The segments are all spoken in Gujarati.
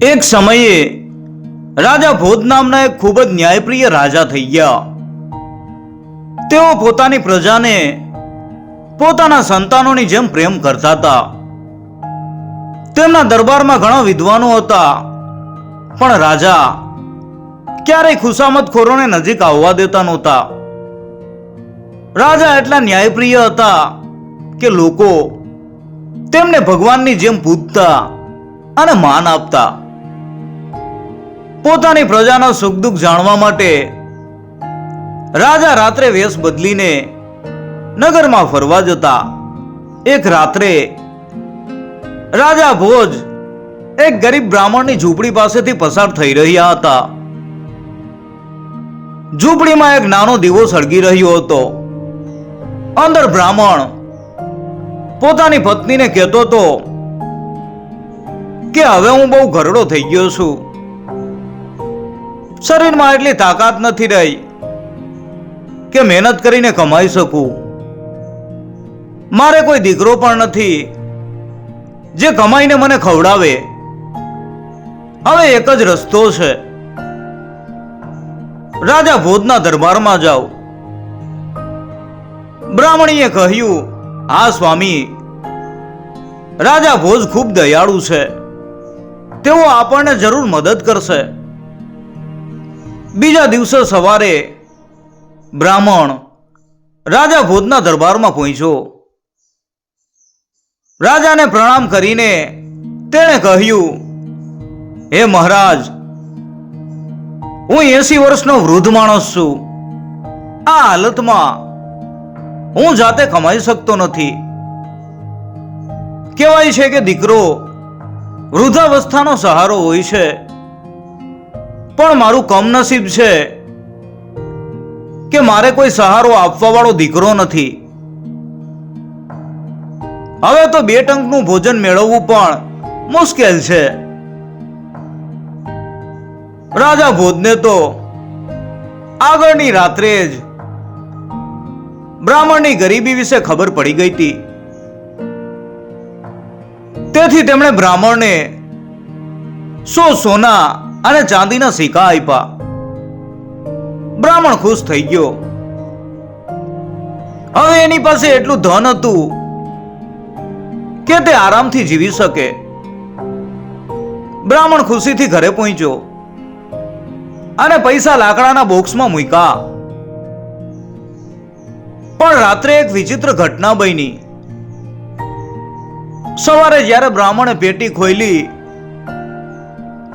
એક સમયે રાજા ભોજ નામના એક ખૂબ જ ન્યાયપ્રિય રાજા થઈ ગયા. તેઓ પોતાની પ્રજાને પોતાના સંતાનોની જેમ પ્રેમ કરતા હતા. તેમના દરબારમાં ઘણા વિદ્વાનો હતા, પણ રાજા ક્યારેય ખુશામતખોરોને નજીક આવવા દેતા નહોતા. રાજા એટલા ન્યાયપ્રિય હતા કે લોકો તેમને ભગવાનની જેમ પૂજતા અને માન આપતા. પોતાની પ્રજાના સુખ દુઃખ જાણવા માટે રાજા રાત્રે વેશ બદલીને નગરમાં ફરવા જતા. એક રાત્રે રાજા ભોજ એક ગરીબ બ્રાહ્મણની ઝૂંપડી પાસેથી પસાર થઈ રહ્યા હતા. ઝૂંપડીમાં એક નાનો દીવો સળગી રહ્યો હતો. અંદર બ્રાહ્મણ પોતાની પત્નીને કહેતો હતો કે, હવે હું બહુ ઘરડો થઈ ગયો છું. શરીરમાં એટલી તાકાત નથી રહી કે મહેનત કરીને કમાઈ શકું. મારે કોઈ દીકરો પણ નથી જે કમાઈને મને ખવડાવે. હવે એક જ રસ્તો છે. રાજા ભોજના દરબારમાં જાઓ બ્રાહ્મણીએ કહ્યું, હા, સ્વામી. રાજા ભોજ ખૂબ દયાળુ છે. તેઓ આપણને જરૂર મદદ કરશે. બીજા દિવસે સવારે બ્રાહ્મણ રાજા ભોજના દરબારમાં પહોંચ્યો. રાજાને પ્રણામ કરીને તેણે કહ્યું, હે મહારાજ, હું એસી વર્ષનો વૃદ્ધ માણસ છું. આ હાલતમાં હું જાતે કમાઈ શકતો નથી. કહેવાય છે કે દીકરો વૃદ્ધાવસ્થાનો સહારો હોય છે. પણ મારું કમનસીબ છે કે મારે કોઈ સહારો આપવા વાળો દીકરો નથી. હવે તો બે ટંકનું ભોજન મેળવવું પણ મુશ્કેલ છે. રાજા ભોજને તો આગળની રાત્રે જ બ્રાહ્મણની ગરીબી વિશે ખબર પડી ગઈ હતી. તેથી તેમણે બ્રાહ્મણને સો સોના અને ચાંદીના સિક્કા આપ્યા બ્રાહ્મણ ખુશ થઈ ગયો. હવે એની પાસે એટલું ધન હતું કે તે આરામથી જીવી શકે. બ્રાહ્મણ ખુશીથી ઘરે પહોંચ્યો અને પૈસા લાકડાના બોક્સમાં મૂક્યા. પણ રાત્રે એક વિચિત્ર ઘટના બની. સવારે જ્યારે બ્રાહ્મણે પેટી ખોલી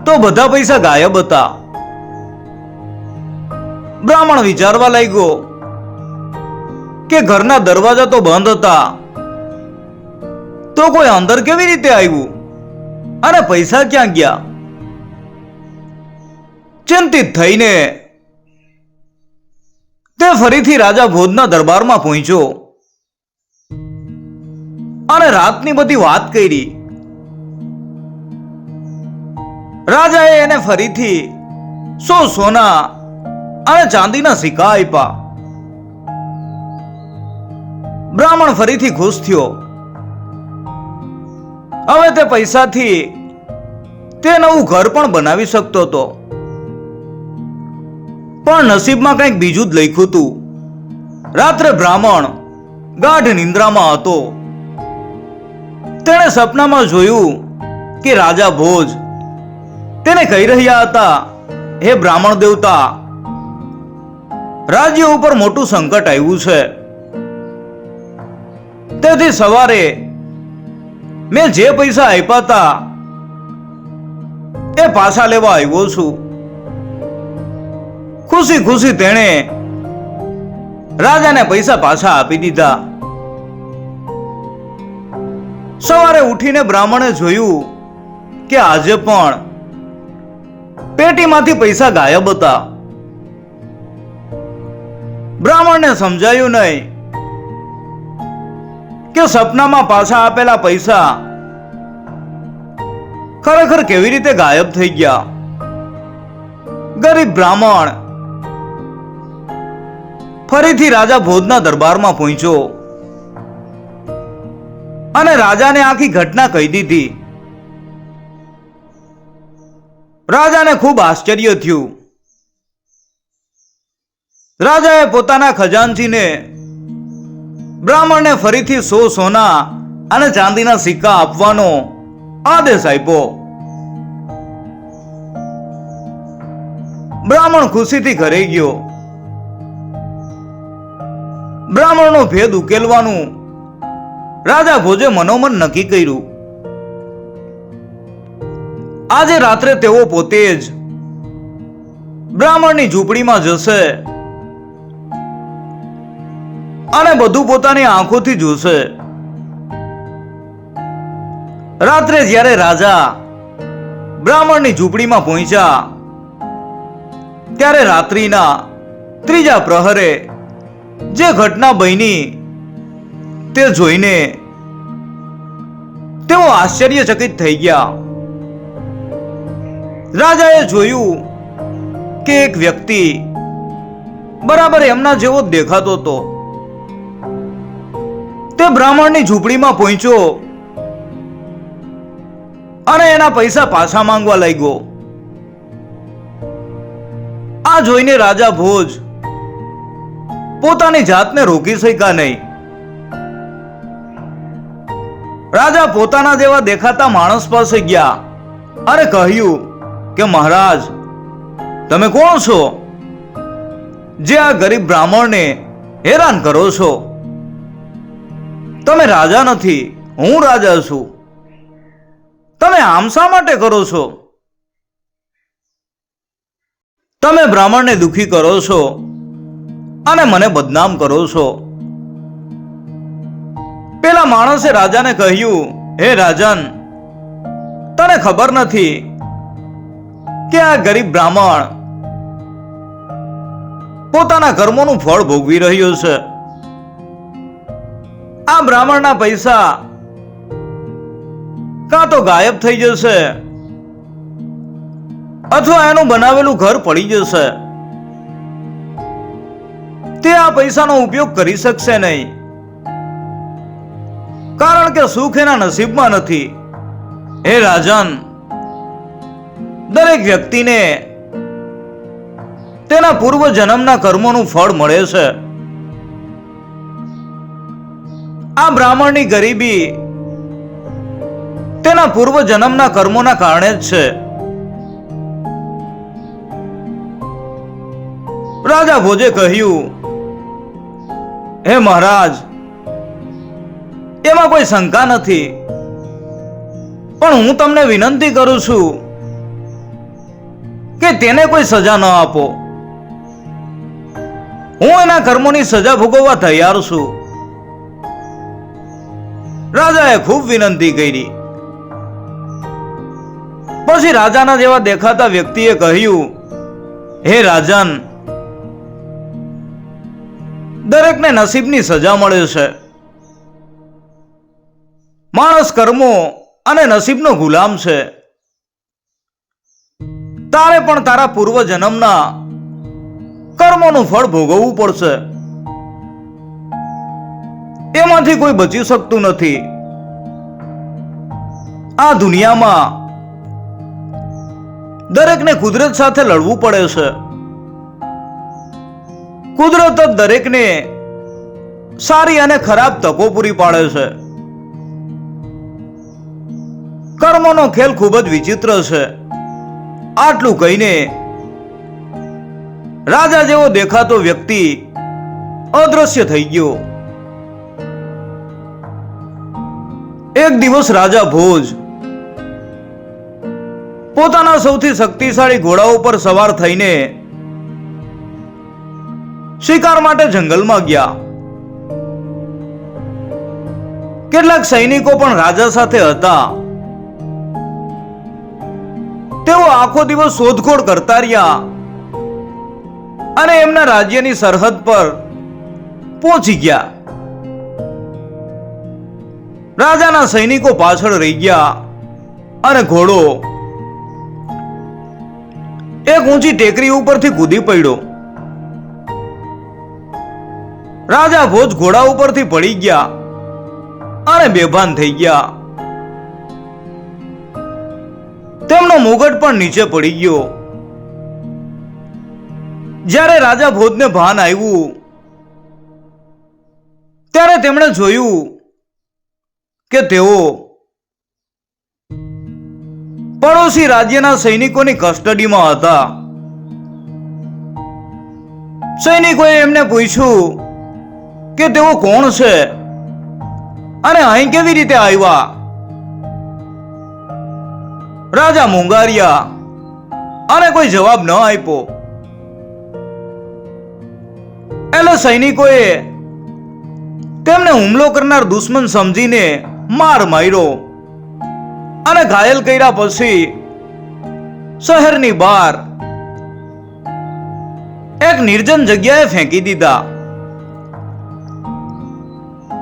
તો બધા પૈસા ગાયબ હતા. બ્રાહ્મણ વિચારવા લાગ્યો કે ઘરના દરવાજા તો બંધ હતા. તો કોઈ અંદર કેવી રીતે આવ્યું? અને પૈસા ક્યાં ગયા? ચિંતિત થઈને તે ફરીથી રાજા ભોજના દરબારમાં પહોંચ્યો. અને રાતની બધી વાત કરી. રાજાએ એને ફરીથી સો સોના અને ચાંદીના સિક્કા આપ્યા. બ્રાહ્મણ ફરીથી ખુશ થયો. હવે તે પૈસાથી તે નવું ઘર પણ બનાવી શકતો હતો. પણ નસીબમાં કંઈક બીજું જ લખ્યું હતું. રાત્રે બ્રાહ્મણ ગાઢ નિંદ્રામાં હતો. તેણે સપનામાં જોયું કે રાજા ભોજ તેને કહી રહ્યા હતા, હે બ્રાહ્મણ દેવતા, રાજ્ય ઉપર મોટું સંકટ આવ્યું છે. તેથી સવારે મેં જે પૈસા આપ્યા હતા, એ પાછા લેવા આવ્યો છું. ખુશી ખુશી તેણે રાજાને પૈસા પાછા આપી દીધા. સવારે ઉઠીને બ્રાહ્મણે જોયું કે આજે પણ પેટીમાંથી પૈસા ગાયબ હતા. બ્રાહ્મણને સમજાયું નહીં કે સપનામાં પાછા આપેલા પૈસા ખરેખર કેવી રીતે ગાયબ થઈ ગયા? ગરીબ બ્રાહ્મણ ફરીથી રાજા ભોજના દરબારમાં પહોંચ્યો અને રાજાને આખી ઘટના કહી દીધી. રાજાને ખૂબ આશ્ચર્ય થયું. રાજાએ પોતાના ખજાનચીને બ્રાહ્મણને ફરીથી સો સોના અને ચાંદીના સિક્કા આપવાનો આદેશ આપ્યો. બ્રાહ્મણ ખુશીથી ઘરે ગયો. બ્રાહ્મણનો ભેદ ઉકેલવાનું રાજા ભોજે મનોમન નક્કી કર્યું. આજે રાત્રે તેઓ પોતે જ બ્રાહ્મણની ઝૂંપડીમાં જશે અને બધું પોતાની આંખોથી જોશે. રાત્રે જ્યારે રાજા બ્રાહ્મણની ઝૂંપડીમાં પહોંચ્યા, ત્યારે રાત્રિના ત્રીજા પ્રહરે જે ઘટના બની તે જોઈને તેઓ આશ્ચર્યચકિત થઈ ગયા. રાજાએ જોયું કે એક વ્યક્તિ બરાબર એમના જેવો દેખાતો હતો. તે બ્રાહ્મણની ઝૂંપડીમાં પહોંચ્યો અને એના પૈસા પાછા માંગવા લાગ્યો. આ જોઈને રાજા ભોજ પોતાની જાતને રોકી શક્યા નહીં. રાજા પોતાના જેવા દેખાતા માણસ પાસે ગયા અને કહ્યું કે મહારાજ, તમે કોણ છો? જે આ ગરીબ બ્રાહ્મણને હેરાન કરો છો? તમે રાજા નથી, હું રાજા છું. તમે આમ શા માટે કરો છો? તમે બ્રાહ્મણને દુખી કરો છો અને મને બદનામ કરો છો. પેલા માણસે રાજાને કહ્યું, હે રાજન, તને ખબર નથી કે આ ગરીબ બ્રાહ્મણ પોતાના કર્મોનું ફળ ભોગવી રહ્યો છે? આ બ્રાહ્મણના પૈસા કાં તો ગાયબ થઈ જશે અથવા એનું બનાવેલું ઘર પડી જશે? તે આ પૈસાનો ઉપયોગ કરી શકશે નહીં. કારણ કે સુખ એના નસીબમાં નથી. હે રાજન દરેક વ્યક્તિને તેના પૂર્વ જન્મના કર્મોનું ફળ મળે છે. આ બ્રાહ્મણની ગરીબી તેના પૂર્વ જન્મના કર્મોના કારણે જ છે. રાજા ભોજે કહ્યું, હે મહારાજ, એમાં કોઈ શંકા નથી, પણ હું તમને વિનંતી કરું છું કે તેને કોઈ સજા ન આપો. હું એના કર્મોની સજા ભોગવવા તૈયાર છું. રાજાએ ખૂબ વિનંતી કરી. પછી રાજાના જેવા દેખાતા વ્યક્તિએ કહ્યું, હે રાજન, દરેકને નસીબની સજા મળે છે. માણસ કર્મો અને નસીબનો ગુલામ છે. તારે પણ તારા પૂર્વ જન્મના કર્મોનું ફળ ભોગવવું પડશે. એમાંથી કોઈ બચી શકતું નથી. આ દુનિયામાં દરેકને કુદરત સાથે લડવું પડે છે. કુદરત જ દરેકને સારી અને ખરાબ તકો પૂરી પાડે છે. કર્મનો ખેલ ખૂબ જ વિચિત્ર છે. આટલું કહીને રાજા જેવો દેખાતો વ્યક્તિ અદ્રશ્ય થઈ ગયો. એક દિવસ રાજા ભોજ પોતાના સૌથી શક્તિશાળી ઘોડા ઉપર સવાર થઈને શિકાર માટે જંગલમાં ગયા. કેટલાક સૈનિકો પણ રાજા સાથે હતા. તેઓ આખો દિવસ શોધખોળ કરતા રહ્યા. અને એમના રાજ્યની સરહદ પર પહોંચી ગયા. રાજાના સૈનિકો પાછળ રહી ગયા અને ઘોડો એક ઊંચી ટેકરી ઉપરથી કૂદી પડ્યો. રાજા ભોજ ઘોડા ઉપરથી પડી ગયા અને બેભાન થઈ ગયા. તેમનો મુગટ પણ નીચે પડી ગયો. જ્યારે રાજા ભોજને ભાન આવ્યું ત્યારે તેમણે જોયું કે તેઓ પડોશી રાજ્યના સૈનિકોની કસ્ટડીમાં હતા. સૈનિકોએ એમને પૂછ્યું કે તેઓ કોણ છે અને અહીં કેવી રીતે આવ્યા? રાજા મુંગારિયા અને કોઈ જવાબ ન આપ્યો. એટલે સૈનિકોએ તેમને હુમલો કરનાર દુશ્મન સમજીને માર માર્યો અને ઘાયલ કર્યા પછી શહેરની બહાર એક નિર્જન જગ્યાએ ફેંકી દીધા.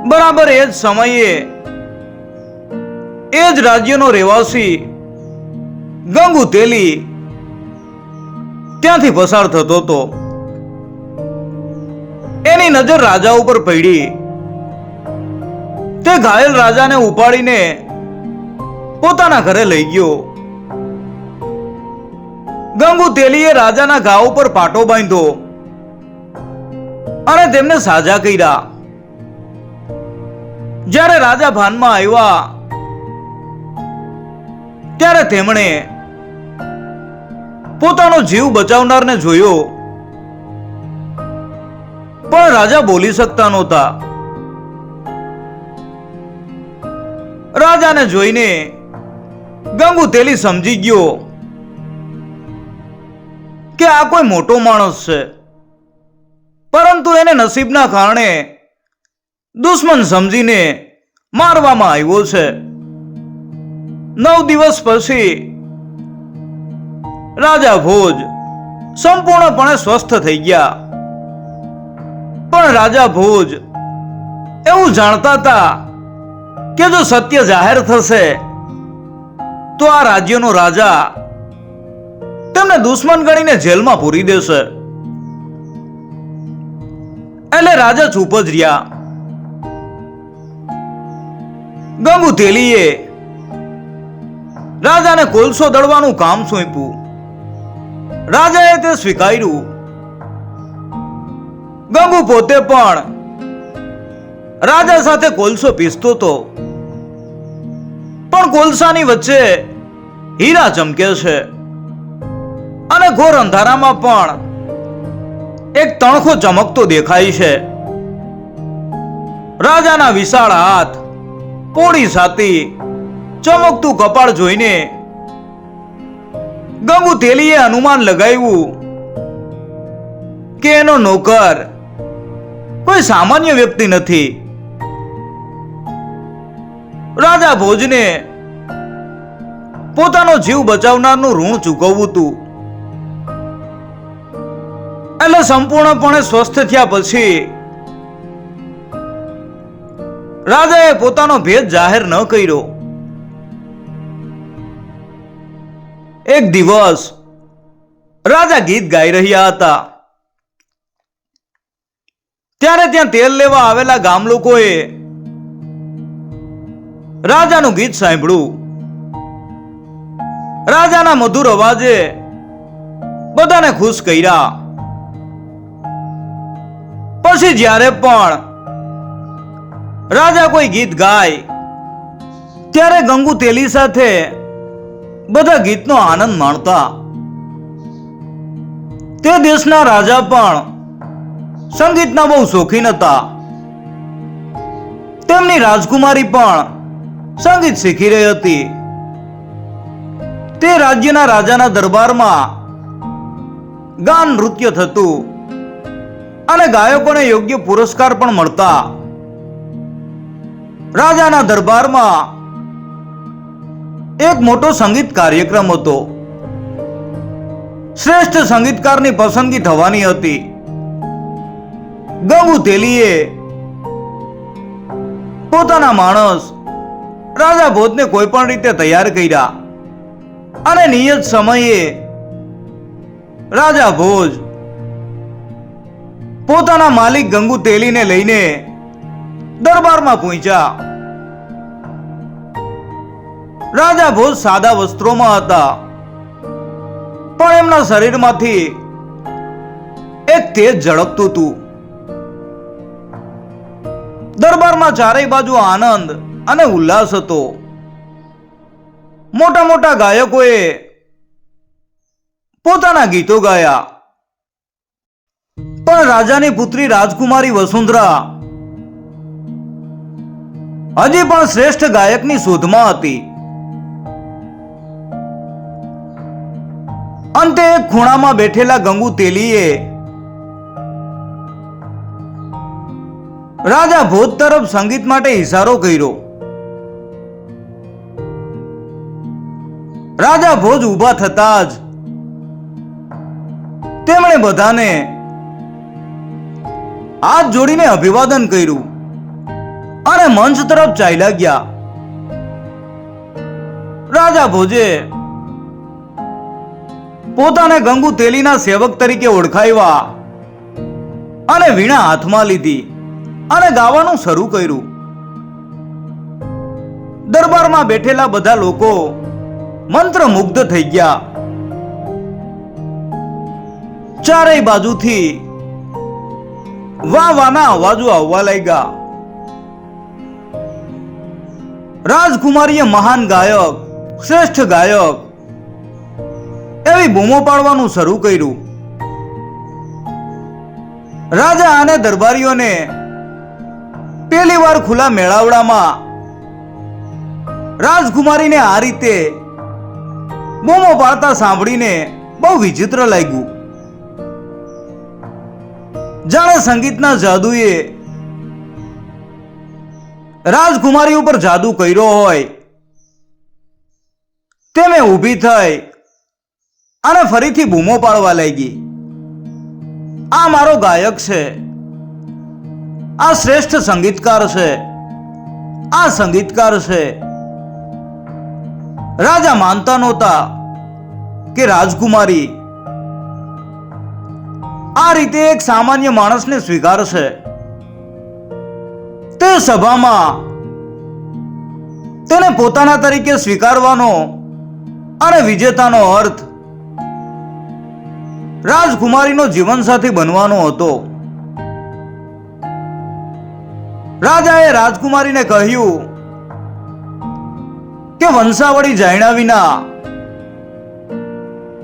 બરાબર એ જ સમયે એ જ રાજ્યનો રહેવાસી ગંગુ તેલી ત્યાંથી પસાર થતો હતો. એની નજર રાજા ઉપર પડી. તે ઘાયલ રાજાને ઉપાડીને પોતાના ઘરે લઈ ગયો. ગંગુ તેલીએ રાજાના ઘા ઉપર પાટો બાંધ્યો અને તેમને સાજા કર્યા. જ્યારે રાજા ભાનમાં આવ્યા, ત્યારે તેમણે પોતાનો જીવ બચાવનારને જોયો. પણ રાજા બોલી શકતા નહોતા. રાજાને જોઈને ગંગુ તેલી સમજી ગયો કે આ કોઈ મોટો માણસ છે. પરંતુ એને નસીબના કારણે દુશ્મન સમજીને મારવામાં આવ્યો છે. નવ દિવસ પછી રાજા ભોજ સંપૂર્ણપણે સ્વસ્થ થઈ ગયા. પણ રાજા ભોજ એવું જાણતા હતા કે જો સત્ય જાહેર થશે, તો આ રાજ્યનો રાજા તેમને દુશ્મન ગણીને જેલમાં પૂરી દેશે. એટલે રાજા ચૂપ જ રહ્યા. ગંગુ તેલીએ રાજાને કોલસો દળવાનું કામ સોંપ્યું. રાજાએ તે સ્વીકાર્યું. ગંગુ પોતે પણ રાજા સાથે કોલસો પીસતો હતો. પણ કોલસાની વચ્ચે હીરા ચમકે છે. અને ઘોર અંધારામાં પણ એક તણખો ચમકતો દેખાય છે. રાજાના વિશાળ હાથ, પોળી સાતી ચમકતું કપાળ જોઈને ગંગુ તેલીએ અનુમાન લગાવ્યું કે એનો નોકર કોઈ સામાન્ય વ્યક્તિ નથી. રાજા ભોજને પોતાનો જીવ બચાવનારનું ઋણ ચૂકવવું હતું. એટલે સંપૂર્ણપણે સ્વસ્થ થયા પછી રાજાએ પોતાનો ભેદ જાહેર ન કર્યો. એક દિવસ રાજા ગીત ગાઈ રહ્યા હતા. ત્યારે ત્યાં તેલ લેવા આવેલા ગામ લોકોએ રાજાનું ગીત સાંભળ્યું. રાજાના મધુર અવાજે બધાને ખુશ કર્યા. પછી જ્યારે પણ રાજા કોઈ ગીત ગાય, ત્યારે ગંગુ તેલી સાથે બધા ગીતનો આનંદ માણતા. તે દેશના રાજા પણ સંગીતના બહુ શોખીન હતા. તેમની રાજકુમારી પણ સંગીત શીખી રહી હતી. તે રાજ્યના રાજાના દરબારમાં ગાન નૃત્ય થતું અને ગાયકોને યોગ્ય પુરસ્કાર પણ મળતા. રાજાના દરબારમાં એક મોટો સંગીત કાર્યક્રમ હતો. શ્રેષ્ઠ સંગીતકારની પસંદગી થવાની હતી. ગંગુ તેલીએ પોતાના માણસ રાજા ભોજને કોઈ પણ રીતે તૈયાર કર્યા અને નિયત સમયે રાજા ભોજ પોતાના માલિક ગંગુ તેલીને લઈને દરબારમાં પહોંચ્યા. રાજા ભોજ સાદા વસ્ત્રોમાં હતા. પણ એમના શરીરમાંથી એક તેજ ઝળકતું હતું. દરબારમાં ચારેય બાજુ આનંદ અને ઉલ્લાસ હતો. મોટા મોટા ગાયકોએ પોતાના ગીતો ગાયા. પણ રાજાની પુત્રી રાજકુમારી વસુંધરા હજી પણ શ્રેષ્ઠ ગાયકની શોધમાં હતી. અંતે ખૂણામાં બેઠેલા ગંગુ તેલીએ, રાજા ભોજ તરફ સંગીત માટે ઇશારો કર્યો. રાજા ભોજ ઊભા થતા જ તેમણે બધાને હાથ જોડીને અભિવાદન કર્યું અને મંચ તરફ ચાલ્યા ગયા. રાજા ભોજે પોતાને ગંગુ તેલીના સેવક તરીકે ઓળખાવ્યા અને વીણા હાથમાં લીધી અને ગાવાનું શરૂ કર્યું. દરબારમાં બેઠેલા બધા લોકો મંત્રમુગ્ધ થઈ ગયા. ચારેય બાજુથી વાહ વાના અવાજો આવવા લાગ્યા. રાજકુમારીએ મહાન ગાયક, શ્રેષ્ઠ ગાયક એવી બૂમો પાડવાનું શરૂ કર્યું. રાજા અને દરબારીઓને પહેલી વાર ખુલ્લા મેળાવડામાં રાજકુમારીને આ રીતે બૂમો પાડતા સાંભળીને બહુ વિચિત્ર લાગ્યું. જાણે સંગીતના જાદુએ રાજકુમારી ઉપર જાદુ કર્યો હોય. તેમે ઊભી થઈ અને ફરીથી બૂમો પાડવા લાગી. આ મારો ગાયક છે. આ શ્રેષ્ઠ સંગીતકાર છે. આ સંગીતકાર છે. રાજા માનતા નહોતા કે રાજકુમારી આ રીતે એક સામાન્ય માણસને સ્વીકારશે. તે સભામાં તેને પોતાના તરીકે સ્વીકારવાનો અને વિજેતાનો અર્થ રાજકુમારીનો જીવનસાથી બનવાનો હતો. રાજાએ રાજકુમારીને કહ્યું કે વંશાવળી જાણ્યા વિના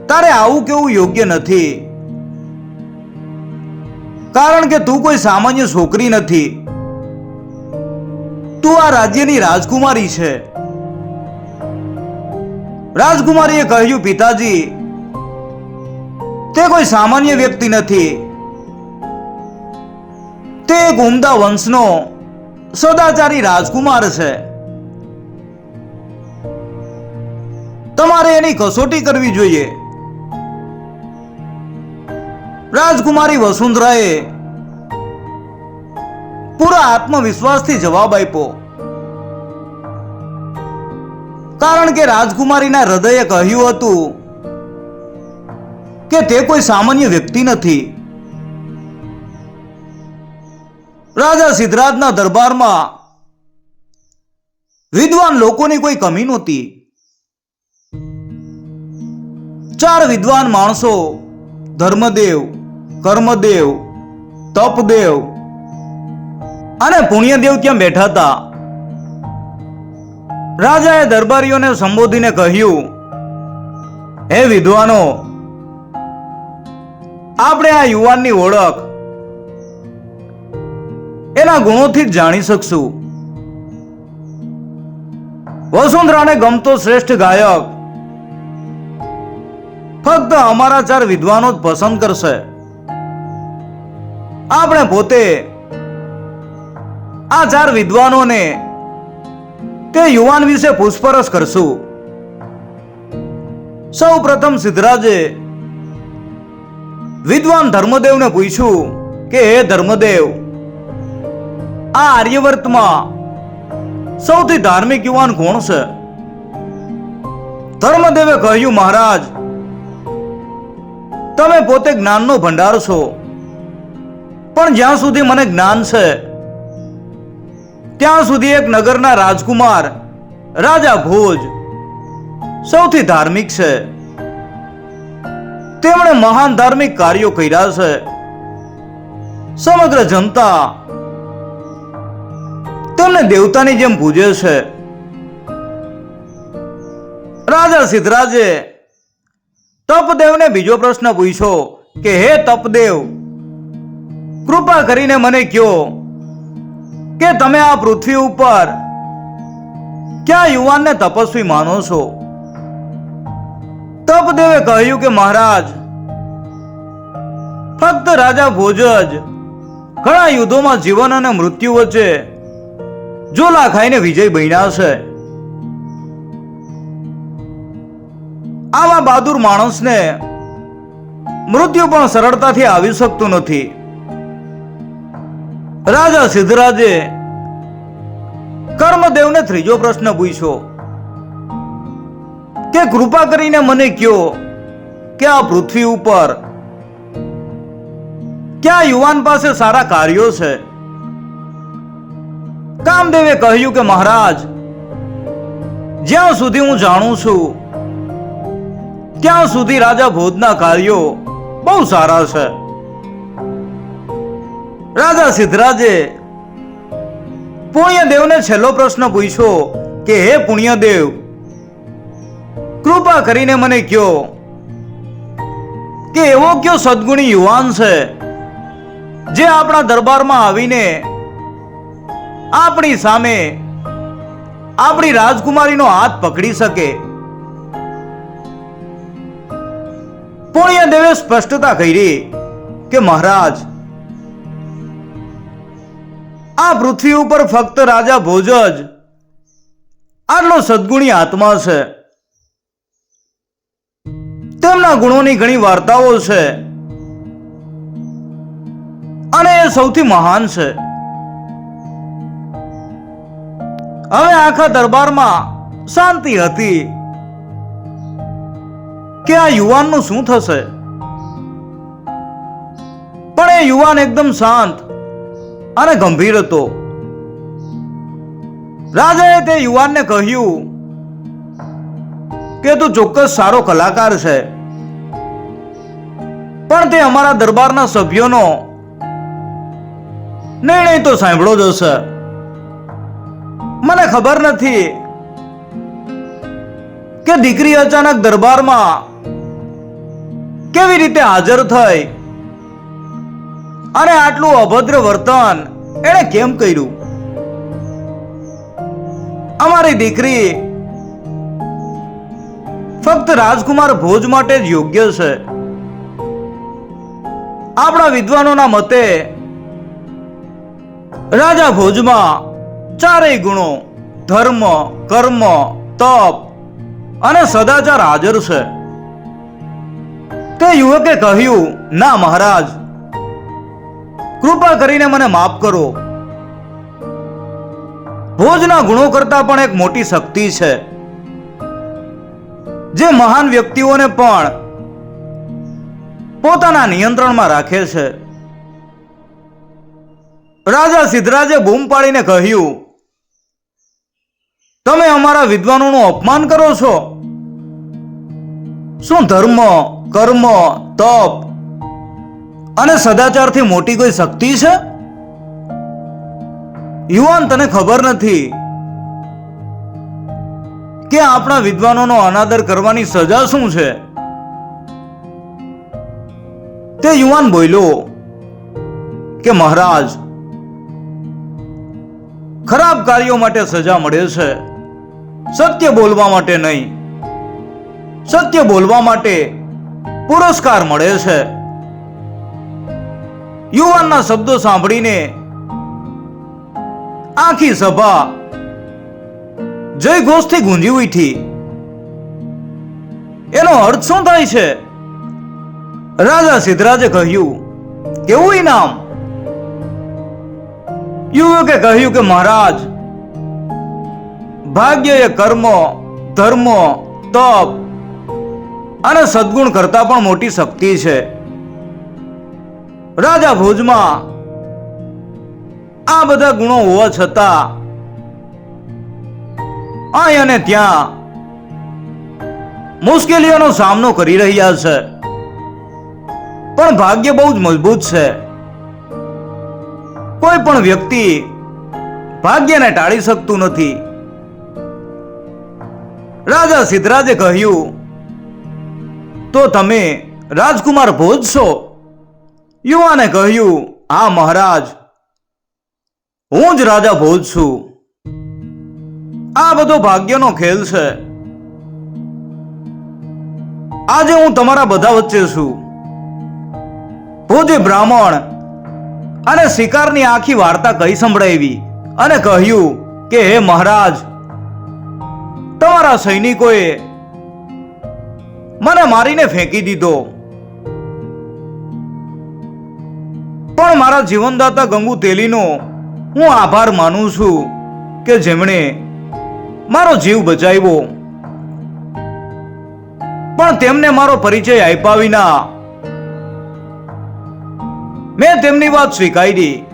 તારે આવું કેવું યોગ્ય નથી. કારણ કે તું કોઈ સામાન્ય છોકરી નથી. તું આ રાજ્યની રાજકુમારી છે. રાજકુમારીએ કહ્યું, પિતાજી તે કોઈ સામાન્ય વ્યક્તિ નથી. તે એક ઉમદા વંશનો સદાચારી રાજકુમાર છે. તમારે એની કસોટી કરવી જોઈએ. રાજકુમારી વસુંધરાએ પૂરા આત્મવિશ્વાસથી જવાબ આપ્યો. કારણ કે રાજકુમારીના હૃદયે કહ્યું હતું કે તે કોઈ સામાન્ય વ્યક્તિ નથી. રાજા સિદ્ધરાજના દરબારમાં વિદ્વાન લોકોની કોઈ કમી નહોતી. ચાર વિદ્વાન માણસો, ધર્મદેવ, કર્મદેવ, તપદેવ અને પુણ્યદેવ ત્યાં બેઠા હતા? રાજાએ દરબારીઓને સંબોધીને કહ્યું, હે વિદ્વાનો આપણે આ યુવાનની ઓળખ એના ગુણોથી જ જાણી શકશું. વસુંધરાને ગમતો શ્રેષ્ઠ ગાયક ફક્ત અમારા ચાર વિદ્વાનો જ પસંદ કરશે. આપણે પોતે આ ચાર વિદ્વાનોને તે યુવાન વિશે પૂછપરછ કરશું. સૌ પ્રથમ સિદ્ધરાજે વિદ્વાન ધર્મદેવને પૂછ્યું કે, હે ધર્મદેવ, આ આર્યવર્તમાં સૌથી ધાર્મિક યુવાન કોણ છે? ધર્મદેવે કહ્યું, મહારાજ, તમે પોતે જ્ઞાનનો ભંડાર છો, પણ જ્યાં સુધી મને જ્ઞાન છે, ત્યાં સુધી એક નગરના રાજકુમાર, રાજા ભોજ સૌથી ધાર્મિક છે. તેમણે મહાન ધાર્મિક કાર્યો કર્યા છે. સમગ્ર જનતા તેમને દેવતાની જેમ પૂજે છે. રાજા સિદ્ધરાજે તપદેવને બીજો પ્રશ્ન પૂછ્યો કે, હે તપદેવ, કૃપા કરીને મને કહો કે તમે આ પૃથ્વી ઉપર ક્યાં યુવાનને તપસ્વી માનો છો? તપદેવે કહ્યું કે મહારાજ, ફક્ત રાજા ભોજ જ ઘણા યુદ્ધોમાં જીવન અને મૃત્યુ વચ્ચે ઝોલા ખાઈને વિજય બન્યા છે. આવા બહાદુર માણસને મૃત્યુ પણ સરળતાથી આવી શકતું નથી. રાજા સિદ્ધરાજે કર્મદેવને ત્રીજો પ્રશ્ન પૂછ્યો. કે કૃપા કરીને મને કહો કે આ પૃથ્વી ઉપર? ક્યાં યુવાન પાસે સારા કાર્યો છે? કામદેવે કહ્યું કે, મહારાજ, જ્યાં સુધી હું જાણું છું, ત્યાં સુધી રાજા ભોજના કાર્યો બહુ સારા છે. રાજા સિદ્ધરાજે પુણ્યદેવને છેલ્લો પ્રશ્ન પૂછ્યો કે, હે પુણ્યદેવ કૃપા કરીને મને કયો કે એવો કયો સદગુણી યુવાન છે જે આપણા દરબારમાં આવીને આપણી સામે આપણી રાજકુમારીનો હાથ પકડી શકે? પુણ્યદેવે સ્પષ્ટતા કરી કે મહારાજ, આ પૃથ્વી ઉપર ફક્ત રાજા ભોજ જ આટલો સદગુણી આત્મા છે. તેમના ગુણોની ઘણી વાર્તાઓ છે. અને એ સૌથી મહાન છે. હવે આખા દરબારમાં શાંતિ હતી કે આ યુવાનનું શું થશે? પણ એ યુવાન એકદમ શાંત અને ગંભીર હતો. રાજાએ તે યુવાનને કહ્યું કે તું ચોક્કસ સારો કલાકાર છે. પણ તે અમારા દરબારના સભ્યોનો નિર્ણય તો સાંભળો જ હશે. મને ખબર નથી કે દીકરી અચાનક દરબારમાં કેવી રીતે હાજર થઈ અને આટલું અભદ્ર વર્તન એણે કેમ કર્યું? અમારી દીકરી ફક્ત રાજકુમાર ભોજ માટે જ યોગ્ય છે. આપણા વિદ્વાનોના મતે, રાજા ભોજમાં ચારેય ગુણો, ધર્મ, કર્મ, તપ અને સદાચાર હાજર છે. તે યુવકે કહ્યું, ના મહારાજ, કૃપા કરીને મને માફ કરો. ભોજના ગુણો કરતા પણ એક મોટી શક્તિ છે. જે મહાન વ્યક્તિઓને પણ પોતાના નિયંત્રણમાં રાખે છે. રાજા સિદ્ધરાજે બૂમ પાડીને કહ્યું, તમે અમારા વિદ્વાનોનું અપમાન કરો છો? શું ધર્મ, કર્મ, તપ અને સદાચારથી મોટી કોઈ શક્તિ છે? યુવાન, તને ખબર નથી. કે આપણા વિદ્વાનોનો અનાદર કરવાની સજા શું છે? તે યુવાન બોલ્યો કે મહારાજ, ખરાબ કાર્યો માટે સજા મળે છે. સત્ય બોલવા માટે નહીં. સત્ય બોલવા માટે પુરસ્કાર મળે છે. યુવાનના શબ્દો સાંભળીને આખી સભા જય ઘોષથી ગુંજી ઉઠી. એનો અર્થ શું થાય છે? રાજા સિદ્ધરાજે કહ્યું કેવું ઇનામ. યુવકે કહ્યું કે, મહારાજ, ભાગ્ય એ કર્મ, ધર્મ, તપ અને સદગુણ કરતા પણ મોટી શક્તિ છે. રાજા ભોજમાં આ બધા ગુણો હોવા છતાં અહીં અને ત્યાં મુશ્કેલીઓનો સામનો કરી રહ્યા છે. પણ ભાગ્ય બહુ જ મજબૂત છે. કોઈ પણ વ્યક્તિ ભાગ્યને ટાળી શકતું નથી. રાજા સિદ્ધરાજે કહ્યું, તો તમે રાજકુમાર ભોજ છો યુવાને કહ્યું, હા મહારાજ, હું જ રાજા ભોજ છું આ બધો ભાગ્યનો ખેલ છે. આજે હું તમારા બધા વચ્ચે છું. ભોજે બ્રાહ્મણ અને શિકારની આખી વાર્તા કહી સંભળાવી અને કહ્યું કે, હે મહારાજ, તમારા સૈનિકોએ મને મારીને ફેંકી દીધો. પણ મારા જીવનદાતા ગંગુ તેલીનો હું આભાર માનું છું કે જેમણે મારો જીવ બચાવ્યો. પણ તેમને મારો પરિચય આપ્યા વિના મેં તેમની વાત સ્વીકારી.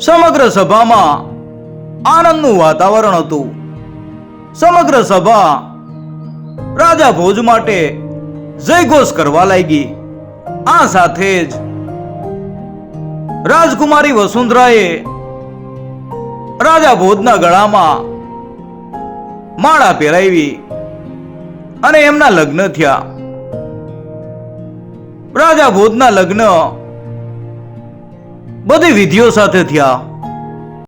સમગ્ર સભામાં આનંદનું વાતાવરણ હતું. સમગ્ર સભા રાજા ભોજ માટે જયઘોષ કરવા લાગી. આ સાથે જ રાજકુમારી વસુંધરાએ રાજા ભોજના ગળામાં માળા પહેરાવી અને એમના લગ્ન થયા. રાજા ભોજના લગ્ન બધી વિધિઓ સાથે થયા.